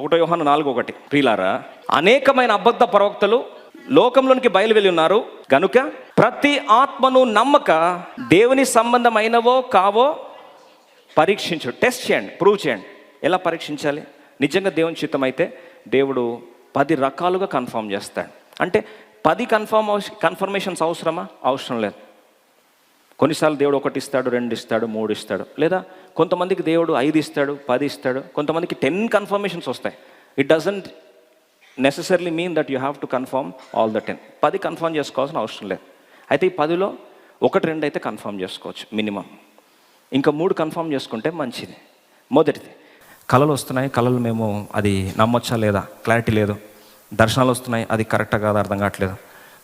ఒకటో యోహాను నాలుగు ఒకటి ప్రియులారా అనేకమైన అబద్ధ ప్రవక్తలు లోకంలోనికి బయలు వెళ్ళి ఉన్నారు. గనుక ప్రతి ఆత్మను నమ్మక దేవుని సంబంధమైనవో కావో పరీక్షించు. టెస్ట్ చేయండి ప్రూవ్ చేయండి. ఎలా పరీక్షించాలి? నిజంగా దేవుని చిత్తం అయితే దేవుడు పది రకాలుగా కన్ఫర్మ్ చేస్తాడు. అంటే పది కన్ఫర్మ్ కన్ఫర్మేషన్స్ అవసరమా? అవసరం లేదు. కొన్నిసార్లు దేవుడు ఒకటి ఇస్తాడు రెండు ఇస్తాడు మూడు ఇస్తాడు. లేదా కొంతమందికి దేవుడు ఐదు ఇస్తాడు పది ఇస్తాడు. కొంతమందికి టెన్ కన్ఫర్మేషన్స్ వస్తాయి. It doesn't necessary mean that you have to confirm all the ten పది కన్ఫర్మ్ చేసుకోవాల్సిన అవసరం లేదు. అయితే ఈ పదిలో ఒకటి రెండు అయితే కన్ఫర్మ్ చేసుకోవచ్చు మినిమం ఇంకా మూడు కన్ఫర్మ్ చేసుకుంటే మంచిది. మొదటిది కళలు వస్తున్నాయి. కళలు మేము అది నమ్మొచ్చా లేదా? క్లారిటీ లేదు. దర్శనాలు వస్తున్నాయి. అది కరెక్టా కాదు అర్థం కావట్లేదు.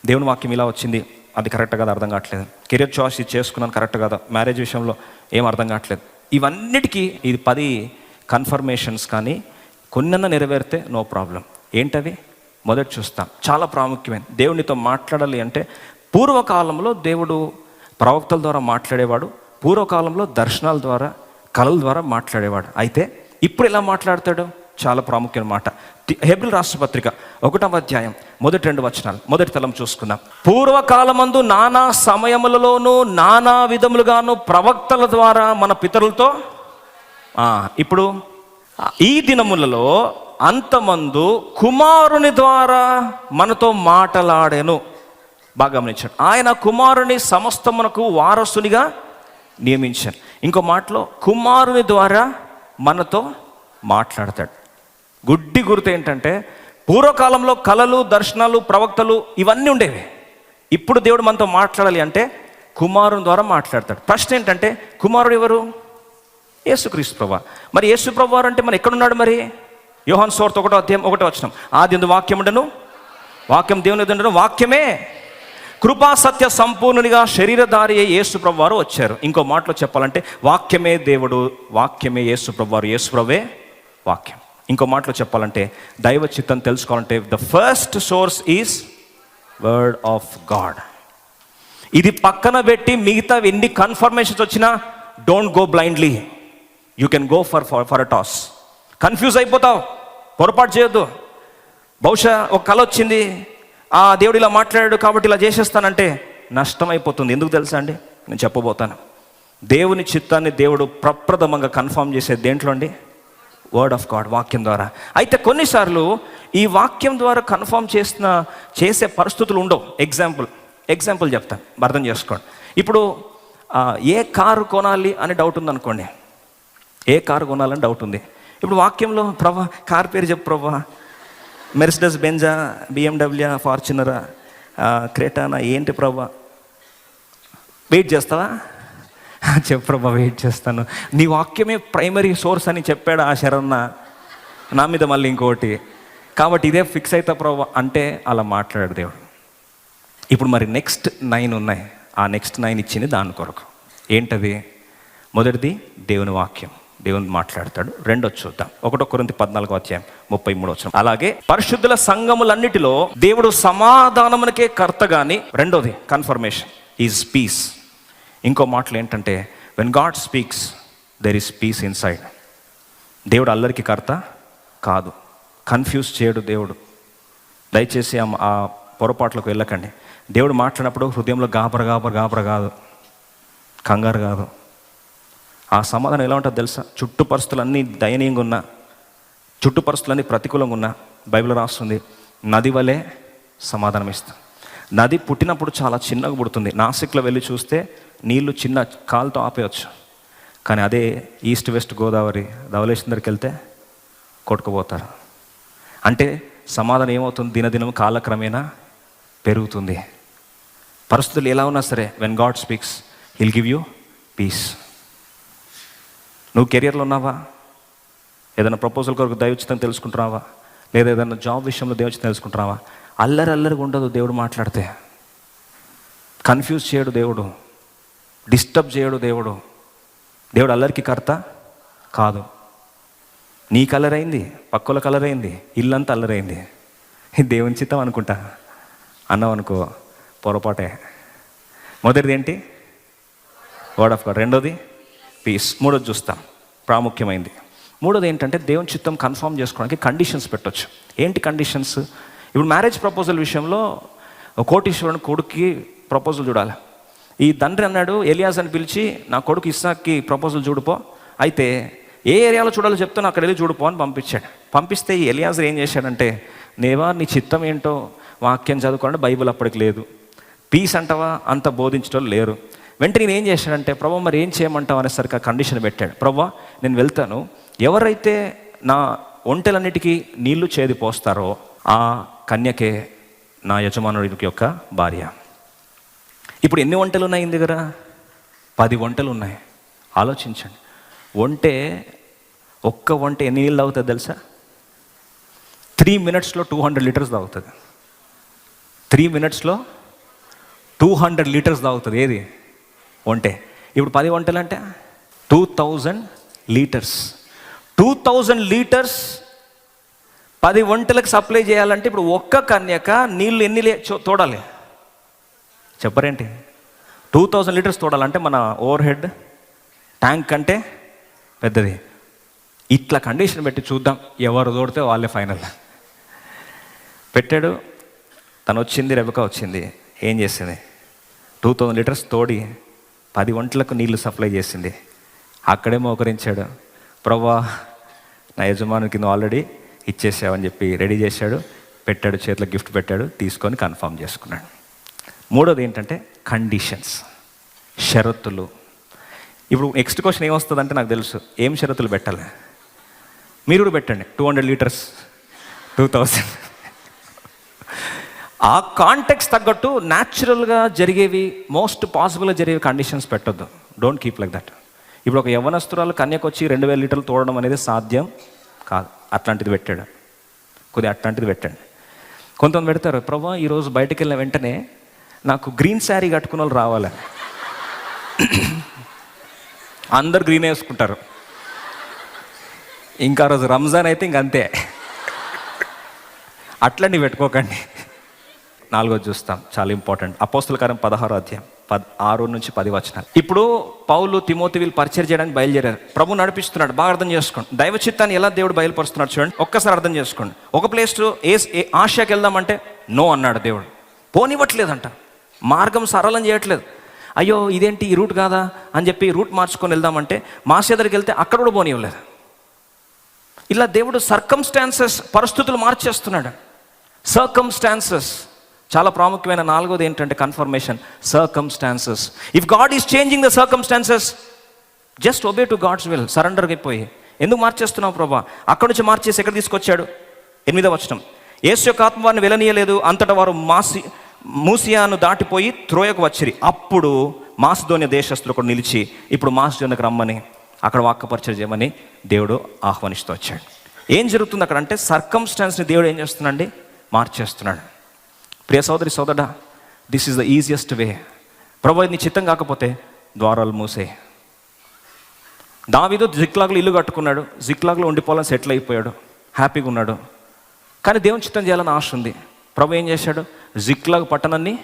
దేవుని వాక్యం ఇలా వచ్చింది. అది కరెక్ట్ కాదు అర్థం కావట్లేదు. కెరియర్ చాయిస్ ఇది చేసుకున్నాను కరెక్ట్ కాదు. మ్యారేజ్ విషయంలో ఏం అర్థం కావట్లేదు. ఇవన్నిటికీ ఇది పది కన్ఫర్మేషన్స్ కానీ కొన్నన్న నెరవేరితే నో ప్రాబ్లం ఏంటవి? మొదటి చూస్తాం. చాలా ప్రాముఖ్యమైన. దేవునితో మాట్లాడాలి అంటే పూర్వకాలంలో దేవుడు ప్రవక్తల ద్వారా మాట్లాడేవాడు పూర్వకాలంలో దర్శనాల ద్వారా కళల ద్వారా మాట్లాడేవాడు. అయితే ఇప్పుడు ఎలా మాట్లాడతాడు? చాలా ప్రాముఖ్యమైన మాట. హెబ్రిల్ రాష్ట్రపత్రిక ఒకటవ అధ్యాయం మొదటి రెండు వచనాలు. మొదటి తలం చూసుకుందాం. పూర్వకాలమందు నానా సమయములలోనూ నానా విధములుగాను ప్రవక్తల ద్వారా మన పితరులతో ఇప్పుడు ఈ దినములలో అంతమందు కుమారుని ద్వారా మనతో మాటలాడాను. బాగా గమనించాడు. ఆయన కుమారుని సమస్తమునకు వారసునిగా నియమించాను ఇంకో మాటలో కుమారుని ద్వారా మనతో మాట్లాడతాడు. గుడ్డి గుర్తు ఏంటంటే పూర్వకాలంలో కళలు దర్శనాలు ప్రవక్తలు ఇవన్నీ ఉండేవి. ఇప్పుడు దేవుడు మనతో మాట్లాడాలి అంటే కుమారుని ద్వారా మాట్లాడతాడు. ప్రశ్న ఏంటంటే కుమారుడు ఎవరు? యేసుక్రీస్తు ప్రభా. మరి యేసు ప్రభు అంటే మరి ఎక్కడున్నాడు మరి? యోహాన్ సోర్త్ ఒకటో అధ్యాయం ఒకటో వచ్చినాం ఆది ఎందు వాక్యం ఉండను? వాక్యం దేవుని ఉండను? వాక్యమే. కృపా సత్య సంపూర్ణునిగా శరీరధారి యేసు ప్రభు వారు వచ్చారు. ఇంకో మాటలో చెప్పాలంటే వాక్యమే దేవుడు వాక్యమే యేసు ప్రభు వారు. యేసు ప్రభే వాక్యం. ఇంకో మాటలో చెప్పాలంటే దైవ చిత్తం తెలుసుకోవాలంటే the first source is word of God ఇది పక్కన పెట్టి మిగతా ఎన్ని కన్ఫర్మేషన్స్ వచ్చినా don't go blindly you can go for for for a toss confuse అయిపోతావు. పొరపాటు చేయొద్దు. బహుశా ఒక కళ వచ్చింది. ఆ దేవుడు ఇలా మాట్లాడాడు కాబట్టి ఇలా చేసేస్తానంటే నష్టం అయిపోతుంది. ఎందుకు తెలుసా అండి? నేను చెప్పబోతాను. దేవుని చిత్తాన్ని దేవుడు ప్రప్రథమంగా కన్ఫర్మ్ చేసే దేంట్లో అండి? వర్డ్ ఆఫ్ గాడ్ వాక్యం ద్వారా. అయితే కొన్నిసార్లు ఈ వాక్యం ద్వారా కన్ఫర్మ్ చేసిన చేసే పరిస్థితులు ఉండవు. ఎగ్జాంపుల్ ఎగ్జాంపుల్ చెప్తాను అర్థం చేసుకోండి. ఇప్పుడు ఏ కారు కొనాలి అని డౌట్ ఉంది ఏ కారు కొనాలని డౌట్ ఉంది. ఇప్పుడు వాక్యంలో ప్రభా కార్ పేరు చెప్పు ప్రభా. మెర్సిడస్ బెంజా బిఎండబ్ల్యూ ఫార్చునరా క్రేటానా ఏంటి ప్రభా? వెయిట్ చేస్తావా? చెప్పు వెయిట్ చేస్తాను? నీ వాక్యమే ప్రైమరీ సోర్స్ అని చెప్పాడు ఆ శరణ నా మీద మళ్ళీ ఇంకోటి. కాబట్టి ఇదే ఫిక్స్ అవుతా ప్రభా అంటే అలా మాట్లాడాడు దేవుడు. ఇప్పుడు మరి నెక్స్ట్ నైన్ ఉన్నాయి. ఆ నెక్స్ట్ నైన్ ఇచ్చింది దాని కొరకు. ఏంటది? మొదటిది దేవుని వాక్యం. దేవుని మాట్లాడతాడు. రెండో చూద్దాం. ఒకటో కొరింత పద్నాలుగో అధ్యాయం ముప్పై మూడు వచ్చిన అలాగే పరిశుద్ధుల సంఘములన్నిటిలో దేవుడు సమాధానమునకే కర్త గాని రెండోది కన్ఫర్మేషన్ ఈజ్ పీస్ ఇంకో మాటలు ఏంటంటే when God speaks there is peace inside దేవుడు అల్లరికి కర్త కాదు. కన్ఫ్యూజ్ చేయడు దేవుడు. దయచేసి ఆ- ఆ పొరపాట్లకు వెళ్ళకండి. దేవుడు మాట్లాడినప్పుడు హృదయంలో గాబర గాబర గాబర కాదు. కంగారు కాదు. ఆ సమాధానం ఎలా ఉంటుందో తెలుసా? చుట్టూ పరిస్థితులన్నీ దయనీయంగా ఉన్నా చుట్టూ పరిస్థితులన్నీ ప్రతికూలంగా ఉన్నా బైబిల్ రాస్తుంది నది వలె సమాధానం ఇస్తాం నది పుట్టినప్పుడు చాలా చిన్నగా పుడుతుంది. నాసిక్లో వెళ్ళి చూస్తే నీళ్ళు చిన్న కాలుతో ఆపేయచ్చు. కానీ అదే ఈస్ట్ వెస్ట్ గోదావరి ధవలేశ్వరం దగ్గరికి వెళ్తే కొట్టుకుపోతారు. అంటే సమాధానం ఏమవుతుంది? దినదినం కాలక్రమేణా పెరుగుతుంది. పరిస్థితులు ఎలా ఉన్నా సరే when God speaks he'll give you peace నువ్వు కెరియర్లో ఉన్నావా? ఏదైనా ప్రపోజల్ కొరకు దయోచితం తెలుసుకుంటున్నావా? లేదా ఏదైనా జాబ్ విషయంలో దయోచితం తెలుసుకుంటున్నావా? అల్లరి అల్లరిగా ఉండదు దేవుడు మాట్లాడితే. కన్ఫ్యూజ్ చేయడు దేవుడు. డిస్టర్బ్ చేయడు దేవుడు. దేవుడు అల్లరికి కర్త? కాదు. నీ కలర్ అయింది పక్కల కలర్ అయింది ఇల్లంతా అల్లరైంది. దేవుని చిత్తం అనుకుంటా. అన్నావు అనుకో పొరపాటే. మొదటిది ఏంటి? వర్డ్ ఆఫ్ గాడ్ రెండోది పీస్ మూడోది చూస్తాం. ప్రాముఖ్యమైంది. మూడోది ఏంటంటే దేవుని చిత్తం కన్ఫర్మ్ చేసుకోవడానికి కండిషన్స్ పెట్టొచ్చు. ఏంటి కండిషన్స్ ఇప్పుడు మ్యారేజ్ ప్రపోజల్ విషయంలో కోటీశ్వరుని కొడుక్కి ప్రపోజల్ చూడాలి. ఈ తండ్రి అన్నాడు ఎలియాస్ అని పిలిచి నా కొడుకు ఇస్సాక్కి ప్రపోజల్ చూడుపో. అయితే ఏ ఏరియాలో చూడాలో చెప్తాను అక్కడ వెళ్ళి చూడుపో అని పంపించాడు. పంపిస్తే ఈ ఏం చేశాడంటే నేవా నీ చిత్తం ఏంటో వాక్యం చదువుకోండి బైబిల్ అప్పటికి లేదు. పీస్ అంటవా? అంత బోధించడం లేరు. వెంటనే నేను ఏం చేశాడంటే ప్రభా మరి ఏం చేయమంటావు? అనేసరికి ఆ కండిషన్ పెట్టాడు. ప్రభా నేను వెళ్తాను. ఎవరైతే నా ఒంటెలన్నిటికీ నీళ్ళు చేది పోస్తారో ఆ కన్యకే నా యజమానుడికి యొక్క భార్య. ఇప్పుడు ఎన్ని వంటలు ఉన్నాయి దగ్గర? పది వంటలు ఉన్నాయి ఆలోచించండి. వంటే ఒక్క వంట ఎన్ని నీళ్ళు తాగుతుంది తెలుసా? త్రీ మినిట్స్లో టూ హండ్రెడ్ లీటర్స్ తాగుతుంది. త్రీ మినిట్స్లో టూ హండ్రెడ్ లీటర్స్ తాగుతుంది. ఏది? వంటే. ఇప్పుడు పది వంటలు అంటే two thousand litres. Two thousand litres పది వంటలకు సప్లై చేయాలంటే ఇప్పుడు ఒక్క కన్యక నీళ్ళు ఎన్ని లే- చో- తోడాలి? చెప్పరేంటి? టూ థౌజండ్ లీటర్స్ తోడాలంటే మన ఓవర్ హెడ్ ట్యాంక్ కంటే పెద్దది. ఇట్లా కండిషన్ పెట్టి చూద్దాం ఎవరు తోడితే వాళ్ళే ఫైనల్. పెట్టాడు. తను వచ్చింది రెబక వచ్చింది. ఏం చేసింది? టూ థౌజండ్ లీటర్స్ తోడి పది వంటలకు నీళ్ళు సప్లై చేసింది. అక్కడే మోకరించాడు. ప్రభా నా యజమాని కింద ఆల్రెడీ ఇచ్చేసావని చెప్పి రెడీ చేశాడు. పెట్టాడు చేతిలో గిఫ్ట్ పెట్టాడు తీసుకొని కన్ఫర్మ్ చేసుకున్నాడు. మూడోది ఏంటంటే కండిషన్స్ షరతులు. ఇప్పుడు నెక్స్ట్ క్వశ్చన్ ఏమొస్తుందంటే నాకు తెలుసు ఏం షరతులు పెట్టాలి? మీరు కూడా పెట్టండి two hundred litres two thousand ఆ కాంటెక్స్ తగ్గట్టు న్యాచురల్గా జరిగేవి మోస్ట్ పాసిబుల్గా జరిగేవి కండిషన్స్ పెట్టొద్దు. డోంట్ కీప్ లైక్ దట్ ఇప్పుడు ఒక యవనస్తురాలు కన్యకు వచ్చి రెండు వేల లీటర్లు తోడడం అనేది సాధ్యం కాదు. అట్లాంటిది పెట్టాడు. కొద్దిగా అట్లాంటిది పెట్టండి. కొంతమంది పెడతారు ప్రభా ఈరోజు బయటకు వెళ్ళిన వెంటనే నాకు గ్రీన్ శారీ కట్టుకున్న వాళ్ళు రావాలి. అందరు గ్రీన్ వేసుకుంటారు. ఇంకా ఆ రోజు రంజాన్ అయితే ఇంక అంతే. అట్లని పెట్టుకోకండి. నాలుగో చూస్తాం. చాలా ఇంపార్టెంట్. అపోస్తుల కారం పదహారో అధ్యాయం. పద్ ఆరు నుంచి పది వచనాలు. ఇప్పుడు పౌలు తిమోతి వీళ్ళు పరిచయం చేయడానికి బయలుదేరారు. ప్రభు నడిపిస్తున్నాడు. బాగా అర్థం చేసుకోండి. దైవ చిత్తాన్ని ఎలా దేవుడు బయలుపరుస్తున్నాడు చూడండి. ఒక్కసారి అర్థం చేసుకోండి. ఒక ప్లేస్ ఏ ఏ ఆశకి వెళ్దామంటే నో అన్నాడు దేవుడు. పోనివ్వట్లేదంట. మార్గం సరళం చేయట్లేదు. అయ్యో ఇదేంటి ఈ రూట్ కాదా అని చెప్పి రూట్ మార్చుకొని వెళ్దామంటే మాస్ దగ్గరికి వెళ్తే అక్కడ కూడా పోనివ్వలేదు ఇలా దేవుడు సర్కమ్స్టాన్సెస్ పరిస్థితులు మార్చేస్తున్నాడు. సర్కమ్స్టాన్సెస్ చాలా ప్రాముఖ్యమైన నాలుగోది ఏంటంటే confirmation circumstances if God is changing the circumstances just obey to God's will surrender అయిపోయి. ఎందుకు మార్చేస్తున్నావు ప్రభా? అక్కడి నుంచి మార్చేసి ఎక్కడ తీసుకొచ్చాడు? ఎనిమిదవ వచనం. యేసు యొక్క ఆత్మవారిని వెలనీయలేదు అంతటా వారు మాసి మూసియాను దాటిపోయి త్రోయకు వచ్చిరి. అప్పుడు మాసుధోని దేశస్తులు కూడా నిలిచి ఇప్పుడు మాసుధోనికి రమ్మని అక్కడ వాక్కపరిచయం చేయమని దేవుడు ఆహ్వానిస్తూ వచ్చాడు. ఏం జరుగుతుంది అక్కడ అంటే సర్కమ్స్టాన్స్ని దేవుడు ఏం చేస్తున్నాడండి? మార్చేస్తున్నాడు. ప్రియ సోదరి సోదర this is the easiest way ప్రభు నీ చిత్తం కాకపోతే ద్వారాలు మూసే. దావిదో జిక్లాగ్లో ఇల్లు కట్టుకున్నాడు. జిక్లాగ్లో ఉండిపోవాలని సెటిల్ అయిపోయాడు. హ్యాపీగా ఉన్నాడు. కానీ దేవుని చిత్తం చేయాలని ఆశ ఉంది. ప్రభు ఏం చేశాడు? జిక్లాగ్ పట్టణాన్ని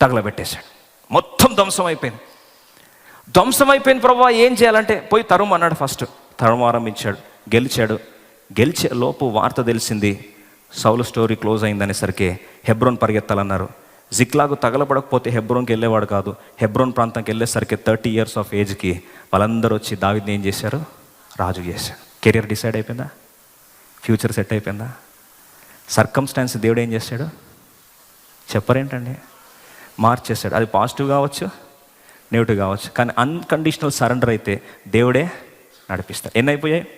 తగలబెట్టేశాడు. మొత్తం ధ్వంసం అయిపోయింది. ధ్వంసం అయిపోయింది ప్రభావ ఏం చేయాలంటే పోయి తరుము అన్నాడు ఫస్ట్ తరుము ఆరంభించాడు గెలిచాడు. గెలిచే లోపు వార్త తెలిసింది సౌలు స్టోరీ క్లోజ్ అయిందనేసరికి హెబ్రోన్ పరిగెత్తాలన్నారు. జిక్లాగు తగలబడకపోతే హెబ్రోన్కి వెళ్ళేవాడు కాదు. హెబ్రోన్ ప్రాంతంకి వెళ్ళేసరికి థర్టీ ఇయర్స్ ఆఫ్ ఏజ్కి వాళ్ళందరూ వచ్చి దావిద్ని ఏం చేశారు? రాజు చేశారు. కెరియర్ డిసైడ్ అయిపోయిందా? ఫ్యూచర్ సెట్ అయిపోయిందా? సర్కమ్స్టాన్స్ దేవుడు ఏం చేశాడు? చెప్పరేంటండి? మార్చేశాడు. అది పాజిటివ్ కావచ్చు నెగిటివ్ కావచ్చు. కానీ అన్కండిషనల్ సరెండర్ అయితే దేవుడే నడిపిస్తాడు. ఎన్ని అయిపోయాయి.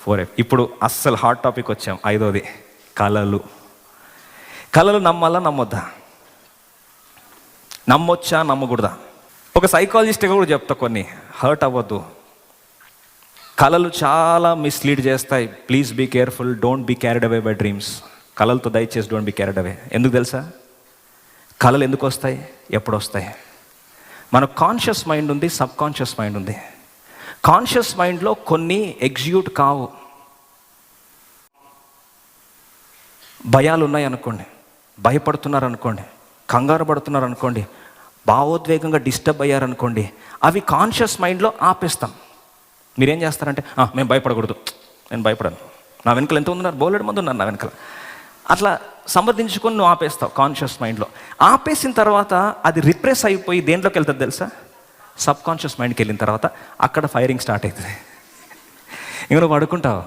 ఫోర్ ఇప్పుడు అస్సలు హాట్ టాపిక్ వచ్చాం. ఐదోది కళలు. కళలు నమ్మాలా నమ్మొద్దా? నమ్మొచ్చా నమ్మకూడదా? ఒక సైకాలజిస్ట్గా కూడా చెప్తా కొన్ని. హర్ట్ అవ్వద్దు. కళలు చాలా మిస్లీడ్ చేస్తాయి. Please be careful don't be carried away by dreams కళలతో దయచేసి డోంట్ బి క్యారెడ్ అవే. ఎందుకు తెలుసా? కళలు ఎందుకు వస్తాయి? ఎప్పుడు వస్తాయి? మన కాన్షియస్ మైండ్ ఉంది సబ్ కాన్షియస్ మైండ్ ఉంది. కాన్షియస్ మైండ్లో కొన్ని ఎగ్జిక్యూట్ కావు. భయాలు ఉన్నాయి అనుకోండి. భయపడుతున్నారు అనుకోండి కంగారు పడుతున్నారు అనుకోండి భావోద్వేగంగా డిస్టర్బ్ అయ్యారనుకోండి. అవి కాన్షియస్ మైండ్లో ఆపేస్తాం. మీరేం చేస్తారంటే మేము భయపడకూడదు. నేను భయపడను. నా వెనకలు ఎంత ఉన్నారు? బోలెడు మంది ఉన్నారు నా వెనకల. అట్లా సమర్థించుకొని నువ్వు ఆపేస్తావు కాన్షియస్ మైండ్లో ఆపేసిన తర్వాత అది రిప్రెస్ అయిపోయి దేంట్లోకి వెళ్తుంది తెలుసా? సబ్ కాన్షియస్ మైండ్కి వెళ్ళిన తర్వాత అక్కడ ఫైరింగ్ స్టార్ట్ అవుతుంది ఇంక నువ్వు పడుకుంటావు.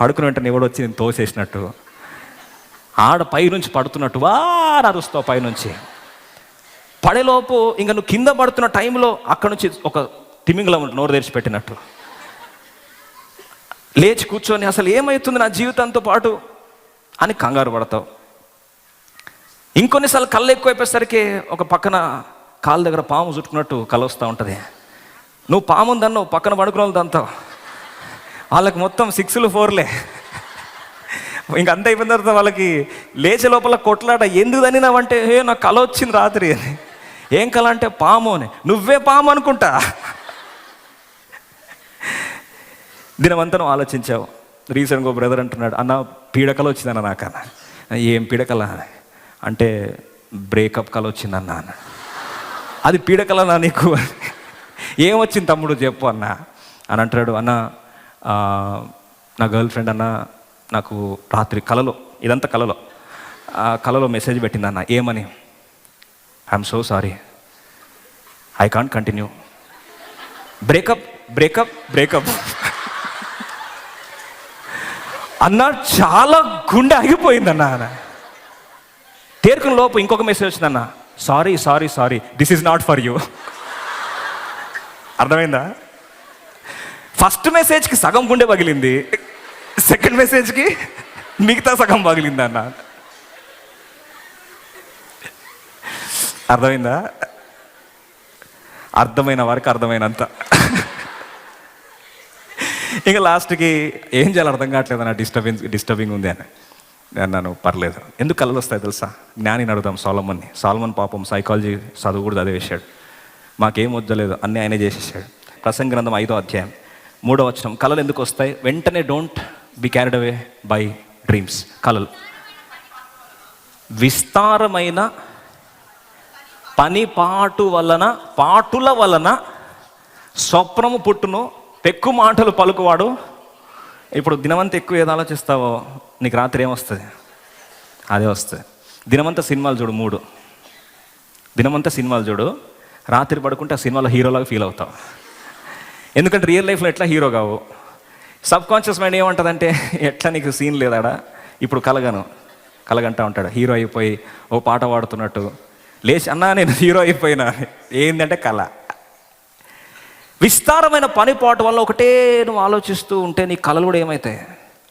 పడుకుని వెంటనే ఎవడు వచ్చి నేను తోసేసినట్టు. ఆడ పైనుంచి పడుతున్నట్టు వారు అరుస్తావు పైనుంచి పడేలోపు ఇంకా నువ్వు కింద పడుతున్న టైంలో అక్కడ నుంచి ఒక తిమింగలం నోరు తెరిచి పెట్టినట్టు. లేచి కూర్చొని అసలు ఏమవుతుంది నా జీవితంతో పాటు? అని కంగారు పడతావు. ఇంకొన్నిసార్లు కళ్ళు ఎక్కువైపోయేసరికి ఒక పక్కన కాళ్ళ దగ్గర పాము చుట్టుకున్నట్టు కళ్ళు వస్తూ ఉంటుంది. నువ్వు పాము ఉందన్నావు పక్కన పడుకున్న వాళ్ళు దంతావు వాళ్ళకి మొత్తం సిక్స్లు ఫోర్లే ఇంక అంత అయిపోయిన తర్వాత వాళ్ళకి లేచే లోపల కొట్లాట ఎందుకు తనినావంటే ఏ నాకు కళ వచ్చింది రాత్రి అని. ఏం కళ? అంటే పాము అని. నువ్వే పాము అనుకుంటా. దినమంతా నువ్వు ఆలోచించావు. రీసెంట్గా ఒక బ్రదర్ అంటున్నాడు అన్న పీడకల వచ్చిందన్న నాకన్న. ఏం పీడకల? అంటే బ్రేకప్ కల వచ్చిందన్న. అన్న అది పీడకలనా నీకు? ఏమొచ్చింది తమ్ముడు చెప్పు అన్న. అని అంటాడు అన్న నా గర్ల్ ఫ్రెండ్ అన్న నాకు రాత్రి కలలో ఇదంతా కలలో ఆ కలలో మెసేజ్ పెట్టింది అన్న ఏమని? I'm so sorry I can't continue breakup breakup breakup అన్న చాలా గుండె ఆగిపోయిందన్న ఆయన. తేరుకున్న లోపు ఇంకొక మెసేజ్ వచ్చిందన్న sorry sorry sorry this is not for you అర్థమైందా? ఫస్ట్ మెసేజ్కి సగం గుండె పగిలింది. సెకండ్ మెసేజ్కి మిగతా సగం పగిలింది అన్న అర్థమైందా? అర్థమైన వారికి అర్థమైనంత. ఇంకా లాస్ట్కి ఏం చేయాలి అర్థం కావట్లేదు నా డిస్టర్బెన్స్ డిస్టర్బింగ్ ఉంది అని. నేను అన్నాను పర్లేదు. ఎందుకు కళలు వస్తాయి తెలుసా? జ్ఞాని అడుగుదాం సాలమన్ని. సాల్మన్ పాపం సైకాలజీ చదువు కూడా చదివేశాడు. మాకేం వద్దలేదు అన్నీ ఆయనే చేసేసాడు. ప్రసంగ గ్రంథం ఐదో అధ్యాయం మూడో వచనం. కళలు ఎందుకు వస్తాయి? వెంటనే don't be carried away by dreams కళలు విస్తారమైన పని పాటు వలన పాటుల వలన స్వప్నము పుట్టును పెక్కు మాటలు పలుకువాడు. ఇప్పుడు దినమంతా ఎక్కువ ఏది ఆలోచిస్తావో నీకు రాత్రి ఏమొస్తుంది అదే వస్తుంది. దినమంతా సినిమాలు చూడు మూడు. దినమంతా సినిమాలు చూడు. రాత్రి పడుకుంటే ఆ సినిమాలో హీరోలాగా ఫీల్ అవుతావు. ఎందుకంటే రియల్ లైఫ్లో ఎట్లా హీరో కావు? సబ్ కాన్షియస్ మైండ్ ఏమంటుందంటే ఎట్లా నీకు సీన్ లేదాడా? ఇప్పుడు కలగను. కలగంటా ఉంటాడు. హీరో అయిపోయి ఓ పాట పాడుతున్నట్టు. లేచి అన్నా నేను హీరో అయిపోయినా. ఏంటంటే కళ. విస్తారమైన పనిపాటు వల్ల ఒకటే నువ్వు ఆలోచిస్తూ ఉంటే నీ కళలు కూడా ఏమవుతాయి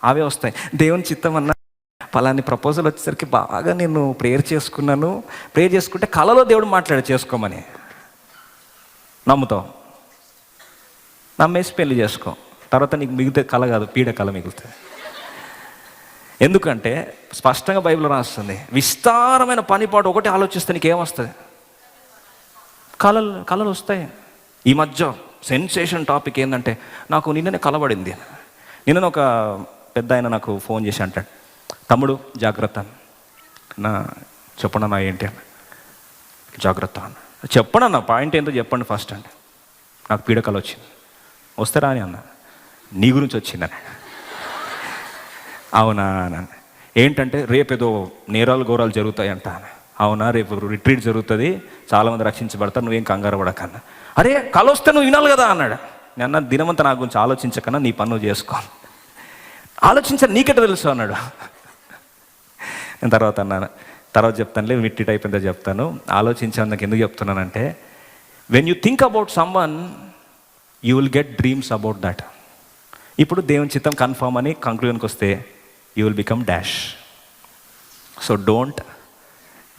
అవే వస్తాయి. దేవుని చిత్తం అన్న పలాని ప్రపోజల్ వచ్చేసరికి బాగా నేను ప్రేయర్ చేసుకున్నాను. ప్రేయర్ చేసుకుంటే కళలో దేవుడు మాట్లాడు చేసుకోమని. నమ్ముతాం నమ్మేసి పెళ్ళి చేసుకో. తర్వాత నీకు మిగితే కళ కాదు పీడ కళ మిగులుతుంది. ఎందుకంటే స్పష్టంగా బైబిల్ రాస్తుంది విస్తారమైన పనిపాటు ఒకటి ఆలోచిస్తే నీకేమొస్తుంది కళలు కళలు వస్తాయి. ఈ మధ్య సెన్సేషన్ టాపిక్ ఏంటంటే నాకు నిన్ననే కలబడింది నిన్న ఒక పెద్ద ఆయన నాకు ఫోన్ చేసి అంటాడు తమ్ముడు జాగ్రత్త నా చెప్పండి నా ఏంటి అన్న? జాగ్రత్త అన్న. చెప్పండి అన్న పాయింట్ ఏంటో చెప్పండి ఫస్ట్ అండి నాకు పీడకలు వచ్చింది. వస్తే రాని అన్న. నీ గురించి వచ్చిందని అవునా అని ఏంటంటే రేపు ఏదో నేరాలు ఘోరాలు జరుగుతాయంట అవునా రేపు రిట్రీట్ జరుగుతుంది. చాలామంది రక్షించబడతారు నువ్వేం కంగారు పడకన్నా. అరే కల వస్తే నువ్వు వినాలి కదా అన్నాడు. నేను అన్న దినమంతా నా గురించి ఆలోచించకన్నా నీ పన్ను చేసుకో. ఆలోచించ నీకెట తెలుసు? అన్నాడు. నేను తర్వాత అన్నాను. తర్వాత చెప్తానులే మిట్టి అయిపోయిందో చెప్తాను. ఆలోచించాను నాకు ఎందుకు చెప్తున్నానంటే when you think about someone you will get dreams about that ఇప్పుడు దేవుని చిత్తం కన్ఫర్మ్ అని కంక్లూజన్కి వస్తే you will become dash so don't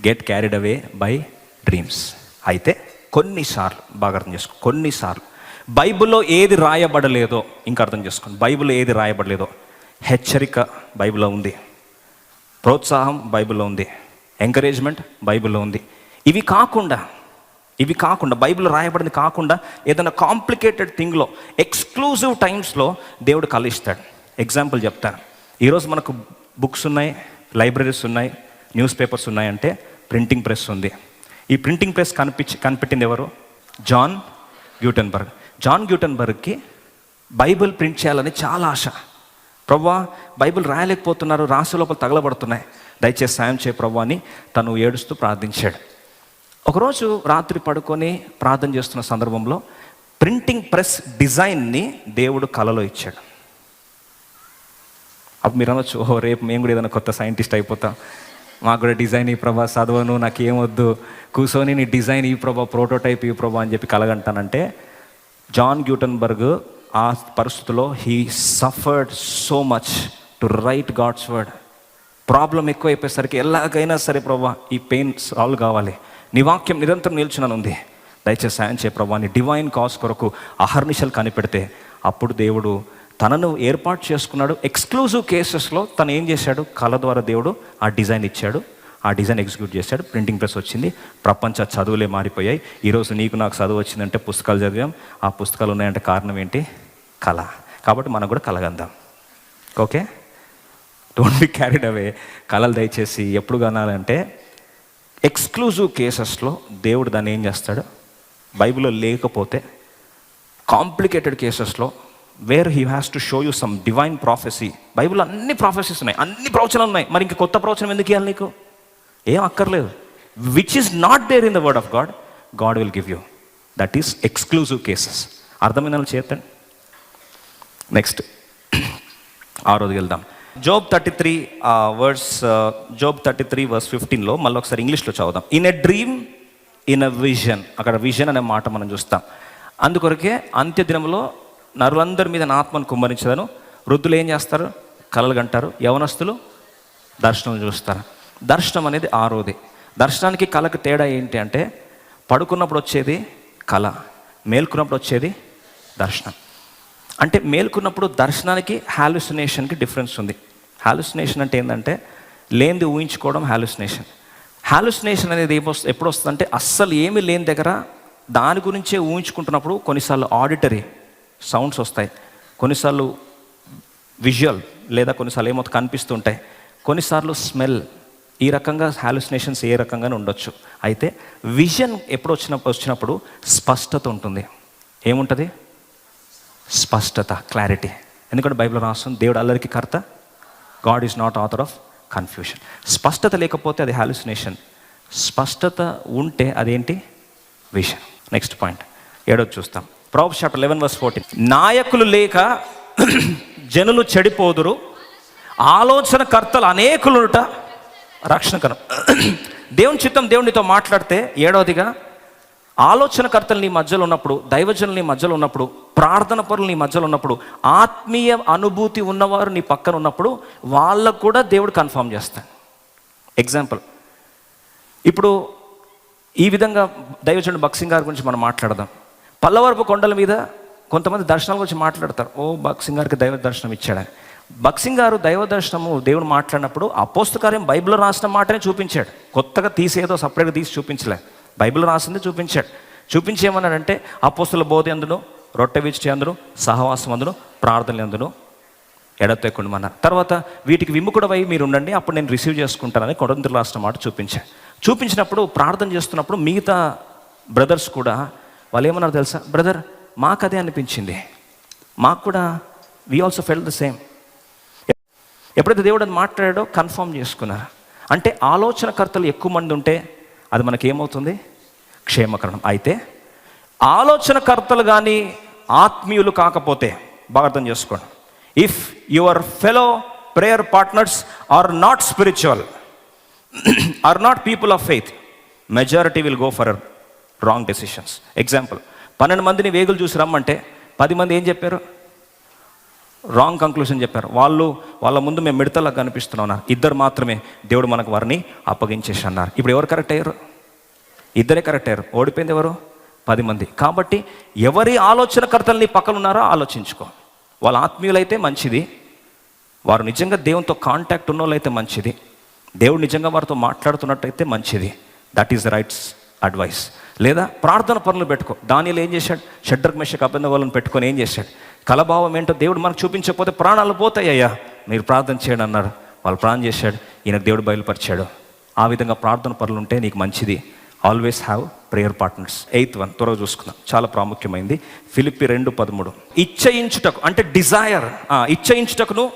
get carried away by dreams అయితే కొన్నిసార్లు బాగా అర్థం చేసుకో కొన్నిసార్లు. బైబిల్లో ఏది రాయబడలేదో ఇంకా అర్థం చేసుకోండి. బైబిల్లో ఏది రాయబడలేదో. హెచ్చరిక బైబిల్లో ఉంది. ప్రోత్సాహం బైబిల్లో ఉంది. ఎంకరేజ్మెంట్ బైబిల్లో ఉంది. ఇవి కాకుండా ఇవి కాకుండా బైబిల్ రాయబడింది కాకుండా ఏదైనా కాంప్లికేటెడ్ థింగ్లో ఎక్స్క్లూజివ్ టైమ్స్లో దేవుడు కలిస్తాడు ఎగ్జాంపుల్ చెప్తాను ఈరోజు మనకు బుక్స్ ఉన్నాయి లైబ్రరీస్ ఉన్నాయి న్యూస్ పేపర్స్ ఉన్నాయంటే ప్రింటింగ్ ప్రెస్ ఉంది. ఈ ప్రింటింగ్ ప్రెస్ కనిపించి కనిపెట్టింది ఎవరు? John Gutenberg. జాన్ గ్యూటన్బర్గ్కి బైబిల్ ప్రింట్ చేయాలని చాలా ఆశ. ప్రవ్వా బైబిల్ రాయలేకపోతున్నారు రాసు లోపల తగలబడుతున్నాయి. దయచేసి సాయం చేయ ప్రవ్వా అని తను ఏడుస్తూ ప్రార్థించాడు. ఒకరోజు రాత్రి పడుకొని ప్రార్థన చేస్తున్న సందర్భంలో ప్రింటింగ్ ప్రెస్ డిజైన్ని దేవుడు కలలో ఇచ్చాడు. అప్పుడు మీరు అనొచ్చు ఓహో రేపు మేము కూడా ఏదైనా కొత్త సైంటిస్ట్ అయిపోతాం. మాకు కూడా డిజైన్ ఈ ప్రభా చదవను నాకేమొద్దు. కూర్చొని నీ డిజైన్ ఈ ప్రభా ప్రోటోటైప్ ఈ ప్రభా అని చెప్పి కలగంటానంటే జాన్ గ్యూటన్బర్గ్ ఆ పరిస్థితిలో he suffered so much to write God's word. Problem ఎక్కువ అయిపోయేసరికి ఎలాగైనా సరే ప్రభా ఈ పెయిన్ సాల్వ్ కావాలి. నీ వాక్యం నిరంతరం నిల్చునని ఉంది దయచేసి సాయం చే ప్రభా నీ డివైన్ కాజ్ కొరకు అహర్నిశలు కనిపెడితే అప్పుడు దేవుడు తనను ఏర్పాటు చేసుకున్నాడు. ఎక్స్క్లూజివ్ కేసెస్లో తను ఏం చేశాడు? కళ ద్వారా దేవుడు ఆ డిజైన్ ఇచ్చాడు. ఆ డిజైన్ ఎగ్జిక్యూట్ చేశాడు. ప్రింటింగ్ ప్రెస్ వచ్చింది. ప్రపంచ చదువులే మారిపోయాయి. ఈరోజు నీకు నాకు చదువు వచ్చిందంటే పుస్తకాలు చదివాం. ఆ పుస్తకాలు ఉన్నాయంటే కారణం ఏంటి? కళ. కాబట్టి మనం కూడా కలగందాం okay? Don't be carried away కళలు దయచేసి ఎప్పుడు కనాలంటే ఎక్స్క్లూజివ్ కేసెస్లో దేవుడు దాన్ని ఏం చేస్తాడు? బైబిల్లో లేకపోతే కాంప్లికేటెడ్ కేసెస్లో where he has to show you some divine prophecy Bible అన్ని ప్రాఫెసీస్ ఉన్నాయి. అన్ని ప్రవచనాలు ఉన్నాయి. మరి ఇంక కొత్త ప్రవచనం ఎందుకు ఇవ్వాలి నీకు? ఏం అక్కర్లేదు. Which is not there in the word of God God will give you that is exclusive cases అర్థమైన చేతండి నెక్స్ట్ ఆ రోజుకి వెళ్దాం. Job thirty three words Job thirty three verse ఫిఫ్టీన్లో మళ్ళీ ఒకసారి ఇంగ్లీష్లో చదువుదాం. In a dream in a vision అక్కడ విజన్ అనే మాట మనం చూస్తాం. అందుకొరకే అంత్య దినంలో నరులందరి మీద నా ఆత్మను కుమ్మరించదను. వృద్ధులు ఏం చేస్తారు? కలలు గంటారు యవనస్తులు దర్శనం చూస్తారు. దర్శనం అనేది ఆరోది. దర్శనానికి కళకు తేడా ఏంటి అంటే పడుకున్నప్పుడు వచ్చేది కళ మేల్కున్నప్పుడు వచ్చేది దర్శనం. అంటే మేల్కున్నప్పుడు దర్శనానికి హాలుసినేషన్కి డిఫరెన్స్ ఉంది. హాలుసినేషన్ అంటే ఏంటంటే లేనిది ఊహించుకోవడం హాలుసినేషన్ హాలుసినేషన్ అనేది ఎప్పుడు వస్తుందంటే అస్సలు ఏమీ లేని దగ్గర దాని గురించే ఊహించుకుంటున్నప్పుడు కొన్నిసార్లు ఆడిటరీ సౌండ్స్ వస్తాయి. కొన్నిసార్లు విజువల్ లేదా కొన్నిసార్లు ఏమో కనిపిస్తుంటాయి. కొన్నిసార్లు స్మెల్ ఈ రకంగా హాలుసినేషన్స్ ఏ రకంగానే ఉండొచ్చు. అయితే విజన్ ఎప్పుడు వచ్చినప్పుడు వచ్చినప్పుడు స్పష్టత ఉంటుంది. ఏముంటుంది? స్పష్టత క్లారిటీ. ఎందుకంటే బైబిల్ రాస్తుంది దేవుడు అల్లరికి కర్త. God is not author of confusion. స్పష్టత లేకపోతే అది హాలుసినేషన్ స్పష్టత ఉంటే అదేంటి? విజన్. Next point. ఏడోది చూస్తాం. Proverbs chapter eleven verse fourteen నాయకులు లేక జనులు చెడిపోదురు. ఆలోచన కర్తలు అనేకులుట రక్షణకరం దేవుని చిత్తం దేవునితో మాట్లాడితే ఏడవదిగా ఆలోచనకర్తలు నీ మధ్యలో ఉన్నప్పుడు దైవజనులు నీ మధ్యలో ఉన్నప్పుడు ప్రార్థన పరులు నీ మధ్యలో ఉన్నప్పుడు ఆత్మీయ అనుభూతి ఉన్నవారు నీ పక్కన ఉన్నప్పుడు వాళ్ళకు కూడా దేవుడు కన్ఫర్మ్ చేస్తాడు. ఎగ్జాంపుల్ ఇప్పుడు ఈ విధంగా దైవజనుడు బక్సింగ్ గారి గురించి మనం మాట్లాడదాం. పల్లవరపు కొండల మీద కొంతమంది దర్శనాల గురించి మాట్లాడతారు. ఓ బక్సింగ్ గారికి దైవ దర్శనం ఇచ్చాడని బక్సింగ్ గారు దైవ దర్శనము దేవుడు మాట్లాడినప్పుడు అపోస్తకార్యం బైబిల్లో రాసిన మాటనే చూపించాడు. కొత్తగా తీసేదో సపరేట్గా తీసి చూపించలే. బైబిల్ రాసింది చూపించాడు. చూపించి ఏమన్నాడంటే అపోస్తుల బోధ అందును రొట్టె విచ్చి అందులో సహవాసం అందును? ప్రార్థనలు అందును మన తర్వాత వీటికి విముఖుడవై మీరు ఉండండి అప్పుడు నేను రిసీవ్ చేసుకుంటానని కొడంతులు రాసిన మాట చూపించాను చూపించినప్పుడు ప్రార్థన చేస్తున్నప్పుడు మిగతా బ్రదర్స్ కూడా వాళ్ళు ఏమన్నారు తెలుసా? బ్రదర్ మాకు అదే అనిపించింది. మాకు కూడా we also felt the same ఎప్పుడైతే దేవుడు అది మాట్లాడాడో కన్ఫర్మ్ చేసుకున్నారు అంటే ఆలోచనకర్తలు ఎక్కువ మంది ఉంటే అది మనకి ఏమవుతుంది క్షేమకరణం అయితే ఆలోచనకర్తలు కానీ ఆత్మీయులు కాకపోతే బాగా అర్థం చేసుకోండి. If your fellow prayer partners are not spiritual are not people of faith majority will go for wrong decisions example పన్నెండు మందిని వేగులు చూసి రమ్మంటే పది మంది ఏం చెప్పారు? రాంగ్ కంక్లూషన్ చెప్పారు. వాళ్ళు వాళ్ళ ముందు మేము మిడతలా కనిపిస్తున్నాం ఇద్దరు మాత్రమే దేవుడు మనకు వారిని అప్పగించేసి అన్నారు. ఇప్పుడు ఎవరు కరెక్ట్ అయ్యారు? ఇద్దరే కరెక్ట్ అయ్యారు. ఓడిపోయింది ఎవరు? పది మంది. కాబట్టి ఎవరి ఆలోచనకర్తల్ని పక్కన ఉన్నారో ఆలోచించుకో. వాళ్ళ ఆత్మీయులైతే మంచిది. వారు నిజంగా దేవునితో కాంటాక్ట్ ఉన్న వాళ్ళైతే మంచిది. దేవుడు నిజంగా వారితో మాట్లాడుతున్నట్టయితే మంచిది. That is rights advice. లేదా ప్రార్థన పనులు పెట్టుకో. దానిలో ఏం చేశాడు? షడ్డర్ మెషక్ అభింద వాళ్ళని పెట్టుకొని ఏం చేశాడు? కలభావం ఏంటో దేవుడు మనకు చూపించకపోతే ప్రాణాలు పోతాయ్యా మీరు ప్రార్థన చేయండి అన్నారు. వాళ్ళు ప్రాణం చేశాడు. ఈయనకు దేవుడు బయలుపరిచాడు. ఆ విధంగా ప్రార్థన పనులు ఉంటే నీకు మంచిది. Always have prayer partners eighth one త్వరగా చూసుకుందాం. చాలా ప్రాముఖ్యమైంది. ఫిలిపి రెండు పదమూడు. ఇచ్చయించుటకు అంటే డిజైర్ ఇచ్చయించుటకును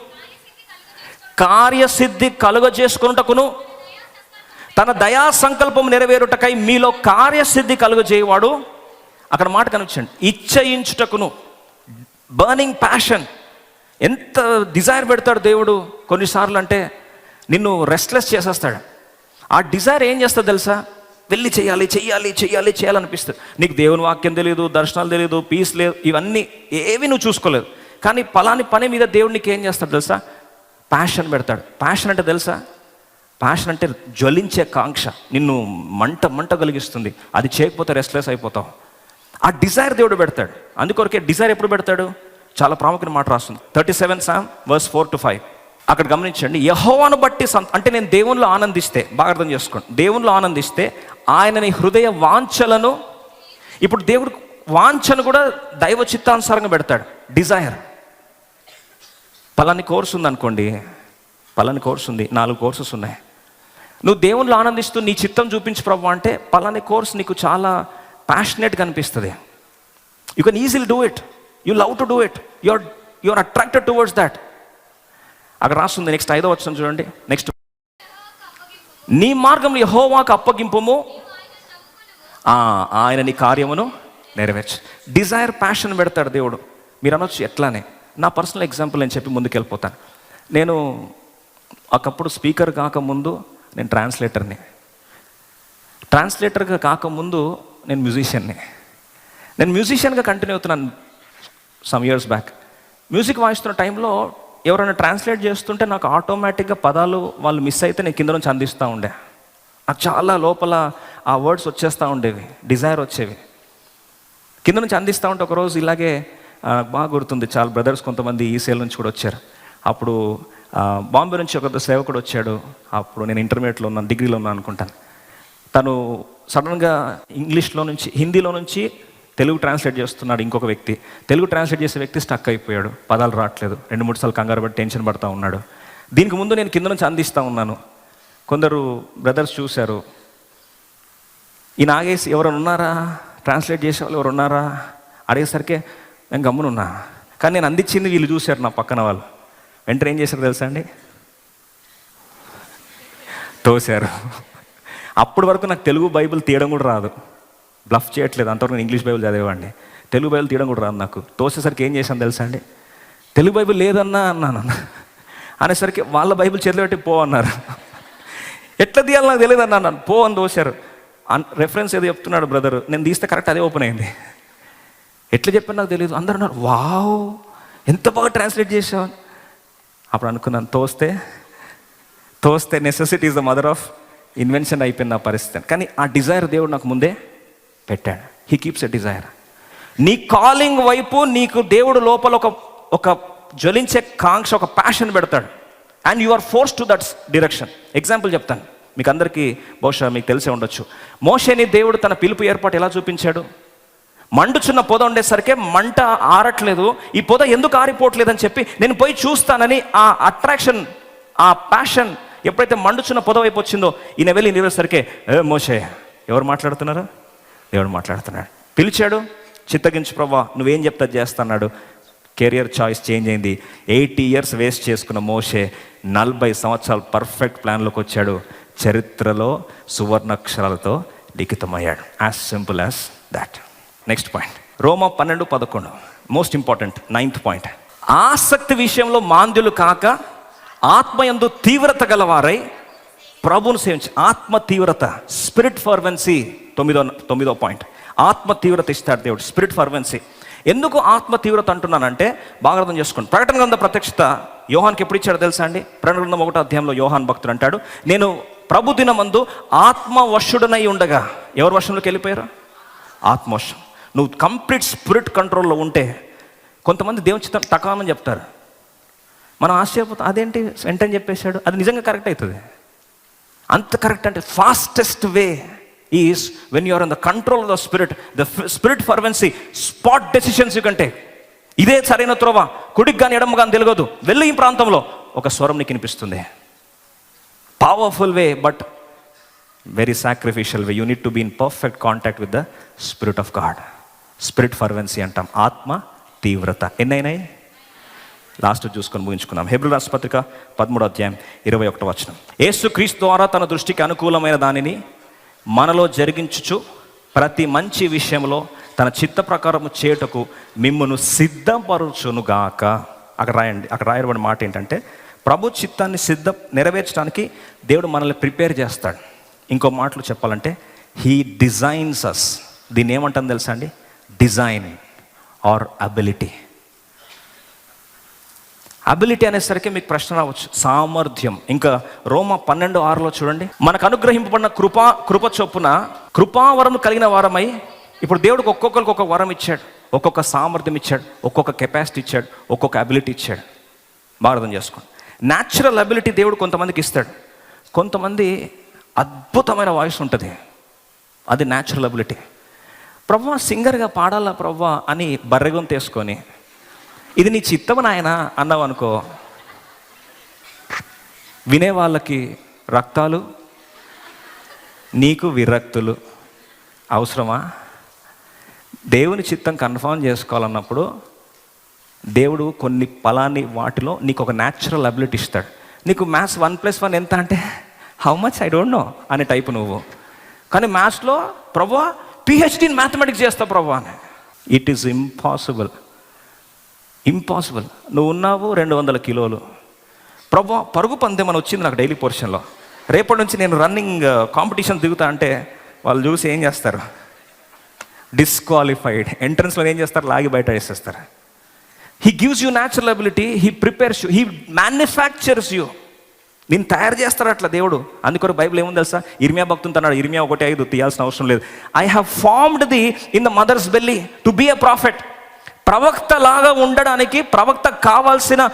కార్యసిద్ధి కలుగజేసుకున్నటకును తన దయా సంకల్పం నెరవేరుటకై మీలో కార్యసిద్ధి కలుగజేయవాడు. అక్కడ మాట కనిపించండి. ఇచ్చయించుటకును. బర్నింగ్ ప్యాషన్ ఎంత డిజైర్ పెడతాడు దేవుడు? కొన్నిసార్లు అంటే నిన్ను రెస్ట్లెస్ చేసేస్తాడు. ఆ డిజైర్ ఏం చేస్తుంది తెలుసా? వెళ్ళి చేయాలి చెయ్యాలి చెయ్యాలి చేయాలనిపిస్తుంది. నీకు దేవుని వాక్యం తెలియదు దర్శనాలు తెలియదు పీస్ లేదు ఇవన్నీ ఏవి నువ్వు చూసుకోలేదు. కానీ పలాని పని మీద దేవుడు నీకు ఏం చేస్తాడు తెలుసా? ప్యాషన్ పెడతాడు. ప్యాషన్ అంటే తెలుసా? ప్యాషన్ అంటే జ్వలించే కాంక్ష. నిన్ను మంట మంట కలిగిస్తుంది. అది చేయకపోతే రెస్ట్లెస్ అయిపోతావు. ఆ డిజైర్ దేవుడు పెడతాడు. అందుకొరకే డిజైర్ ఎప్పుడు పెడతాడు? చాలా ప్రాముఖ్యమైన మాట రాస్తుంది. Thirty seven Psalm verse four to five అక్కడ గమనించండి. యహోవాను బట్టి సంత అంటే నేను దేవునిలో ఆనందిస్తే బాగా అర్థం చేసుకోండి. దేవునిలో ఆనందిస్తే ఆయన నీ హృదయ వాంఛలను ఇప్పుడు దేవుడు వాంఛను కూడా దైవ చిత్తానుసారంగా పెడతాడు. డిజైర్ పలాని కోర్సు ఉందనుకోండి. పలాని కోర్సు ఉంది. నాలుగు కోర్సెస్ ఉన్నాయి. నువ్వు దేవుళ్ళు ఆనందిస్తూ నీ చిత్తం చూపించు ప్రభు అంటే పలాని కోర్స్ నీకు చాలా ప్యాషనెట్గా అనిపిస్తుంది. You can easily do it you love to do it you're you're attracted towards that అక్కడ రాస్తుంది నెక్స్ట్ ఐదో వచ్చిన చూడండి. నెక్స్ట్ నీ మార్గంలో యహోవాకు అప్పగింపము. ఆయన నీ కార్యమును నెరవేర్చు. డిజైర్ ప్యాషన్ పెడతాడు దేవుడు. మీరు అనొచ్చు ఎట్లానే. నా పర్సనల్ ఎగ్జాంపుల్ నేను చెప్పి ముందుకెళ్ళిపోతాను. నేను ఒకప్పుడు స్పీకర్ కాకముందు నేను ట్రాన్స్లేటర్ని ట్రాన్స్లేటర్గా కాకముందు నేను మ్యూజిషియన్ని నేను మ్యూజిషియన్గా కంటిన్యూ అవుతున్నాను సమ్ ఇయర్స్ బ్యాక్ మ్యూజిక్ వాయిస్తున్న టైంలో ఎవరైనా ట్రాన్స్లేట్ చేస్తుంటే నాకు ఆటోమేటిక్గా పదాలు వాళ్ళు మిస్ అయితే నేను కింద నుంచి అందిస్తూ ఉండే. నాకు చాలా లోపల ఆ వర్డ్స్ వచ్చేస్తూ ఉండేవి డిజైర్ వచ్చేవి. కింద నుంచి అందిస్తూ ఉంటే ఒకరోజు ఇలాగే బాగా గుర్తుంది. చాలా బ్రదర్స్ కొంతమంది ఈ సేల్ నుంచి కూడా వచ్చారు. అప్పుడు బాంబే నుంచి ఒక సేవకుడు వచ్చాడు. అప్పుడు నేను ఇంటర్మీడియట్లో ఉన్నాను డిగ్రీలో ఉన్నాను అనుకుంటాను. తను సడన్గా ఇంగ్లీష్లో నుంచి హిందీలో నుంచి తెలుగు ట్రాన్స్లేట్ చేస్తున్నాడు ఇంకొక వ్యక్తి. తెలుగు ట్రాన్స్లేట్ చేసే వ్యక్తి స్టక్ అయిపోయాడు. పదాలు రావట్లేదు. రెండు మూడు సార్లు కంగారు పడి టెన్షన్ పడతా ఉన్నాడు. దీనికి ముందు నేను కింద నుంచి అందిస్తూ ఉన్నాను. కొందరు బ్రదర్స్ చూశారు. ఈ నాగేసి ఎవరైనా ఉన్నారా? ట్రాన్స్లేట్ చేసే వాళ్ళు ఎవరు ఉన్నారా? అడిగేసరికి నేను గమ్మునున్నా. కానీ నేను అందించింది వీళ్ళు చూశారు నా పక్కన వాళ్ళు. వెంటనే ఏం చేశారు తెలుసా అండి? తోశారు. అప్పటి వరకు నాకు తెలుగు బైబిల్ తీయడం కూడా రాదు. బ్లఫ్ చేయట్లేదు. అంతవరకు నేను ఇంగ్లీష్ బైబిల్ చదివేవాడిని. తెలుగు బైబిల్ తీయడం కూడా రాదు నాకు. తోసేసరికి ఏం చేశాను తెలుసా అండి? తెలుగు బైబిల్ లేదన్నా అన్నాను. అనేసరికి వాళ్ళ బైబిల్ చేతిలో పెట్టి పో అన్నారు. ఎట్లా తీయాలో నాకు తెలియదు అన్నా నన్ను పో అని దోశారు రెఫరెన్స్ ఏదో చెప్తున్నాడు బ్రదర్ నేను తీస్తే కరెక్ట్ అదే ఓపెన్ అయింది. ఎట్లా చెప్పాను నాకు తెలియదు. అందరూ అన్నారు వావ్! ఎంత బాగా ట్రాన్స్లేట్ చేసావు అప్పుడు అనుకున్నాను తోస్తే తోస్తే necessity is the mother of invention అయిపోయింది నా పరిస్థితి. కానీ ఆ డిజైర్ దేవుడు నాకు ముందే పెట్టాడు. హీ కీప్స్ ఎ డిజైర్ నీ కాలింగ్ వైపు నీకు దేవుడు లోపల ఒక ఒక జ్వలించే కాంక్ష ఒక ప్యాషన్ పెడతాడు. And you are force to that's direction example చెప్తాను. మీకు అందరికీ బహుశా మీకు తెలిసే ఉండొచ్చు. మోషేని దేవుడు తన పిలుపు ఏర్పాటు ఎలా చూపించాడు? మండుచున్న పొద ఉండేసరికి మంట ఆరట్లేదు. ఈ పొద ఎందుకు ఆరిపోవట్లేదని చెప్పి నేను పోయి చూస్తానని ఆ అట్రాక్షన్ ఆ ప్యాషన్ ఎప్పుడైతే మండుచున్న పొద వైపు వచ్చిందో ఈయన వెళ్ళి నిలవేసరికి ఏ మోషే ఎవరు మాట్లాడుతున్నారు? దేవుడు మాట్లాడుతున్నాడు పిలిచాడు. చిత్తగించు ప్రభా నువ్వేం చెప్తా చేస్తున్నాడు. కెరియర్ చాయిస్ చేంజ్ అయింది. ఎయిటీ ఇయర్స్ వేస్ట్ చేసుకున్న మోషే నలభై సంవత్సరాలు పర్ఫెక్ట్ ప్లాన్లోకి వచ్చాడు. చరిత్రలో సువర్ణాక్షరాలతో లిఖితమయ్యాడు. As simple as that next point రోమా పన్నెండు పదకొండు. మోస్ట్ ఇంపార్టెంట్ నైన్త్ పాయింట్ ఆసక్తి విషయంలో మాంద్యులు కాక ఆత్మయందు తీవ్రత గలవారై ప్రభును సేవించి ఆత్మ తీవ్రత స్పిరిట్ ఫర్వెన్సీ తొమ్మిదో తొమ్మిదో పాయింట్ ఆత్మ తీవ్రత ఇస్తాడు దేవుడు స్పిరిట్ ఫర్వెన్సీ ఎందుకు ఆత్మ తీవ్రత అంటున్నానంటే బాగా అర్థం చేసుకోండి. ప్రకటన గ్రంథ ప్రత్యక్షత యోహాన్కి ఎప్పుడు ఇచ్చాడో తెలుసా అండి? ప్రకటన గ్రంథం ఒకటో అధ్యాయంలో యోహాన్ భక్తుడు అంటాడు నేను ప్రభు దినమందు ఆత్మ వశుడనై ఉండగా ఎవరు వశంలోకి వెళ్ళిపోయారు? ఆత్మవశం. నువ్వు కంప్లీట్ స్పిరిట్ కంట్రోల్లో ఉంటే కొంతమంది దేవుని చిత్తం తకామని చెప్తారు. మనం ఆశ్చర్యపోతాం అదేంటి? వెంటనే చెప్పేశాడు. అది నిజంగా కరెక్ట్ అవుతుంది. అంత కరెక్ట్ అంటే fastest way is when you're in the control of the spirit the spirit fervency spot decisions కంటే ఇదే సరైన త్రోవ. కుడికి కానీ ఎడమ కానీ తెలియదు వెళ్ళి ఈ ప్రాంతంలో ఒక స్వరం నీకు వినిపిస్తుంది. Powerful way but very sacrificial way you need to be in perfect contact with the spirit of God spirit fervency అంటాం. ఆత్మ తీవ్రత. ఎన్నైనాయి? లాస్ట్ చూసుకొని ముగించుకున్నాం హెబ్రిల్ రాష్ట్రపత్రిక పదమూడు అధ్యాయం ఇరవై ఒకటో వచనం. యేసు క్రీస్తు ద్వారా తన దృష్టికి అనుకూలమైన దానిని మనలో జరిగించుచు ప్రతి మంచి విషయంలో తన చిత్త ప్రకారము చేయుటకు మిమ్మును సిద్ధపరచునుగాక. అక్కడ రాయండి. అక్కడ రాయబడిన మాట ఏంటంటే ప్రభు చిత్తాన్ని సిద్ధ నెరవేర్చడానికి దేవుడు మనల్ని ప్రిపేర్ చేస్తాడు. ఇంకో మాటలు చెప్పాలంటే హీ డిజైన్స్ అస్ దీన్ని ఏమంటాను తెలుసా అండి? Design are ability. అబిలిటీ అనేసరికి మీకు ప్రశ్న రావచ్చు. సామర్థ్యం. ఇంకా రోమ పన్నెండు ఆరులో చూడండి. మనకు అనుగ్రహింపబడిన కృపా కృప చొప్పున కృపావరం కలిగిన వారమై ఇప్పుడు దేవుడికి ఒక్కొక్కరికి ఒక్కొక్క వరం ఇచ్చాడు. ఒక్కొక్క సామర్థ్యం ఇచ్చాడు. ఒక్కొక్క కెపాసిటీ ఇచ్చాడు. ఒక్కొక్క అబిలిటీ ఇచ్చాడు. బాగా అర్థం చేసుకోండి. న్యాచురల్ అబిలిటీ దేవుడు కొంతమందికి ఇస్తాడు. కొంతమంది అద్భుతమైన వాయిస్ ఉంటుంది. అది న్యాచురల్ అబిలిటీ ప్రవ్వా సింగర్గా పాడాలా ప్రభా అని బర్రెగం తీసుకొని ఇది నీ చిత్తం నాయన? అన్నావు అనుకో వినే వాళ్ళకి రక్తాలు నీకు విరక్తులు అవసరమా? దేవుని చిత్తం కన్ఫర్మ్ చేసుకోవాలన్నప్పుడు దేవుడు కొన్ని ఫలాన్ని వాటిలో నీకు ఒక న్యాచురల్ అబిలిటీ ఇస్తాడు. నీకు మ్యాథ్స్ వన్ ప్లస్ వన్ ఎంత అంటే how much I don't know అనే టైపు నువ్వు. కానీ మ్యాథ్స్లో ప్రభా పిహెచ్డి ఇన్ మ్యాథమెటిక్స్ చేస్తా ప్రభా అని. ఇట్ ఈస్ ఇంపాసిబుల్ ఇంపాసిబుల్ నువ్వు ఉన్నావు రెండు వందల కిలోలు. ప్రభా పరుగు పందెం అని వచ్చింది నాకు డైలీ పోర్షన్లో రేపటి నుంచి నేను రన్నింగ్ కాంపిటీషన్ uh, దిగుతా అంటే వాళ్ళు చూసి ఏం చేస్తారు? డిస్క్వాలిఫైడ్ ఎంట్రన్స్లో ఏం చేస్తారు? లాగి బయట వేసేస్తారు. He gives you natural ability he prepares you he manufactures you నేను తయారు చేస్తారు అట్లా దేవుడు. అందుకొరకు బైబిల్ ఏముంది తెలుసా? ఇర్మియా భక్తుని అన్నాడు ఇర్మియా ఒకటి ఐదు తీయాల్సిన అవసరం లేదు. I have formed the in the mother's belly to be a prophet ప్రవక్త లాగా ఉండడానికి ప్రవక్త కావాల్సిన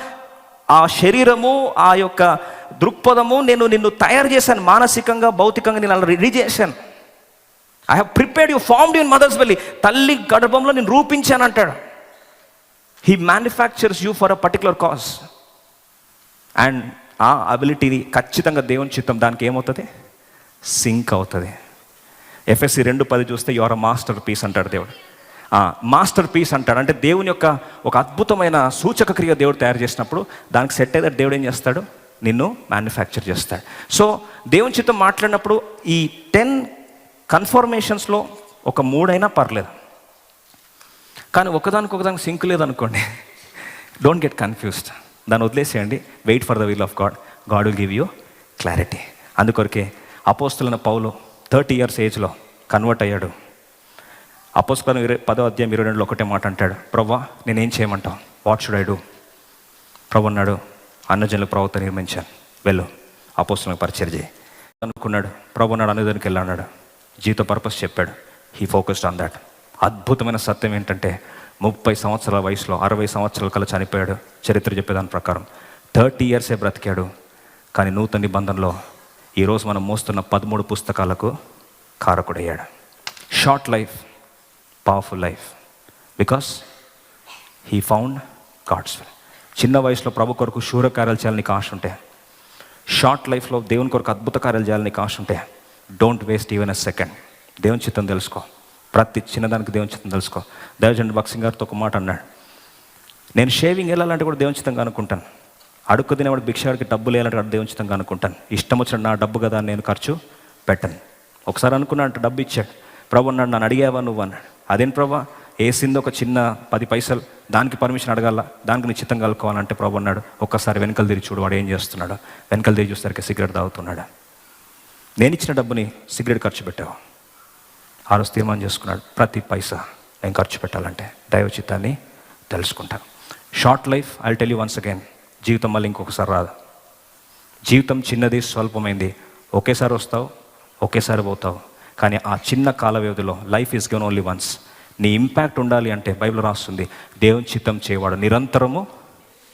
ఆ శరీరము ఆ యొక్క దృక్పథము నేను నిన్ను తయారు చేశాను. మానసికంగా భౌతికంగా నేను అలా రెడీ చేశాను. I have prepared you formed in mother's belly తల్లి గర్భంలో నేను రూపించాను అంటాడు. He manufactures you for a particular cause and ఆ అబిలిటీని ఖచ్చితంగా దేవుని చిత్తం దానికి ఏమవుతుంది? సింక్ అవుతుంది. ఎఫ్ఎస్సి రెండు పది చూస్తే యువర్ మాస్టర్ పీస్ అంటాడు దేవుడు. మాస్టర్ పీస్ అంటాడు. అంటే దేవుని యొక్క ఒక అద్భుతమైన సూచక క్రియ దేవుడు తయారు చేసినప్పుడు దానికి సెట్ అయితే దేవుడు ఏం చేస్తాడు? నిన్ను మ్యానుఫ్యాక్చర్ చేస్తాడు. సో దేవుని చిత్తం మాట్లాడినప్పుడు ఈ టెన్ కన్ఫర్మేషన్స్లో ఒక మూడైనా పర్లేదు. కానీ ఒకదానికి ఒకదానికి సింక్ లేదనుకోండి డోంట్ గెట్ కన్ఫ్యూజ్డ్ దాన్ని వదిలేసేయండి. Wait for the will of God God will give you clarity అందుకొరకే అపోస్తులైన పౌలు థర్టీ ఇయర్స్ ఏజ్లో కన్వర్ట్ అయ్యాడు. అపోస్తులను ఇరవై పదో అధ్యాయం ఇరవై రెండులో ఒకటే మాట అంటాడు. ప్రవ్వా నేనేం చేయమంటావు? వాట్ షుడ్ ఐ డూ ప్రభు అన్నాడు. అన్నజనుల ప్రవక్త నిర్మించాను వెళ్ళు అపోస్తులకు పరిచయం చేయి. అనుకున్నాడు. ప్రభు నాడు అన్నదానికి వెళ్ళాడు జీవిత పర్పస్ చెప్పాడు. హీ ఫోకస్డ్ ఆన్ దాట్ అద్భుతమైన సత్యం ఏంటంటే ముప్పై సంవత్సరాల వయసులో అరవై సంవత్సరాల కల చనిపోయాడు. చరిత్ర చెప్పేదాని ప్రకారం థర్టీ ఇయర్సే బ్రతికాడు. కానీ నూతన నిబంధనలో ఈరోజు మనం మోస్తున్న పదమూడు పుస్తకాలకు కారకుడయ్యాడు. Short life powerful life because he found God's will చిన్న వయసులో ప్రభు కొరకు శూర కార్యాలు చేయాలని ఆశ ఉంటే షార్ట్ లైఫ్లో దేవుని కొరకు అద్భుత కార్యాలు చేయాలని ఆశ ఉంటే don't waste even a second దేవుని చిత్తం తెలుసుకో. ప్రతి చిన్నదానికి దేవుని తెలుసుకో. దయచండి బక్సింగ్ గారితో ఒక మాట అన్నాడు. నేను షేవింగ్ వెళ్ళాలంటే కూడా దేవుని అనుకుంటాను అడుక్కు తినేవాడు భిక్షాడికి డబ్బులు వేయాలంటే కూడా దేవుని అనుకుంటాను ఇష్టం వచ్చిన నా డబ్బు కదా నేను ఖర్చు పెట్టను. ఒకసారి అనుకున్నాడు డబ్బు ఇచ్చాడు. ప్రభు అన్నాడు నన్ను అడిగావా నువ్వు? అన్నాడు. అదేం ప్రభా? వేసింది ఒక చిన్న పది పైసలు దానికి పర్మిషన్ అడగాల? దానికి నిశ్చితం కలుకోవాలంటే ప్రభు అన్నాడు. ఒక్కసారి వెనకలు తిరిగి చూడు వాడు ఏం చేస్తున్నాడు. వెనకలు తిరిగి చూసరికి సిగరెట్ తాగుతున్నాడు? నేను ఇచ్చిన డబ్బుని సిగరెట్ ఖర్చు పెట్టావు? ఆ రోజు తీర్మానం చేసుకున్నాడు. ప్రతి పైసా నేను ఖర్చు పెట్టాలంటే దైవ చిత్తాన్ని తెలుసుకుంటాను. Short life I tell you once again జీవితం మళ్ళీ ఇంకొకసారి రాదు. జీవితం చిన్నది స్వల్పమైంది. ఒకేసారి వస్తావు ఒకేసారి పోతావు. కానీ ఆ చిన్న కాల వ్యవధిలో life is given only once నీ ఇంపాక్ట్ ఉండాలి అంటే బైబిల్ రాస్తుంది దేవుని చిత్తం చేయవాడు నిరంతరము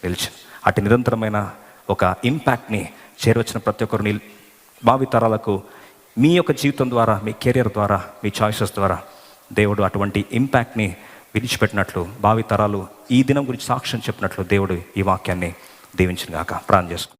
నిలిచి. అటు నిరంతరమైన ఒక ఇంపాక్ట్ని చేరవచ్చిన ప్రతి ఒక్కరు భావితరాలకు మీ యొక్క జీవితం ద్వారా మీ కెరియర్ ద్వారా మీ చాయిసెస్ ద్వారా దేవుడు అటువంటి ఇంపాక్ట్ని విడిచిపెట్టినట్లు భావితరాలు ఈ దినం గురించి సాక్ష్యం చెప్పినట్లు దేవుడు ఈ వాక్యాన్ని దీవించిన గాక. ప్రాణం చేసుకు